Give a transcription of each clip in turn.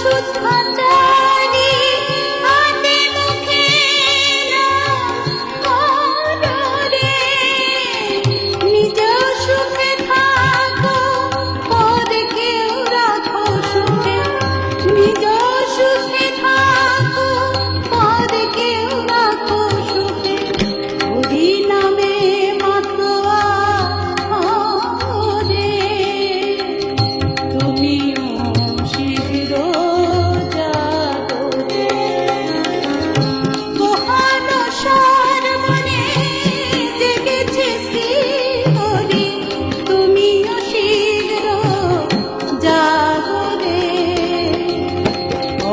शुद्ध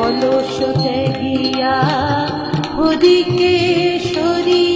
অলস ত্যাগিয়া ওদিকে সরি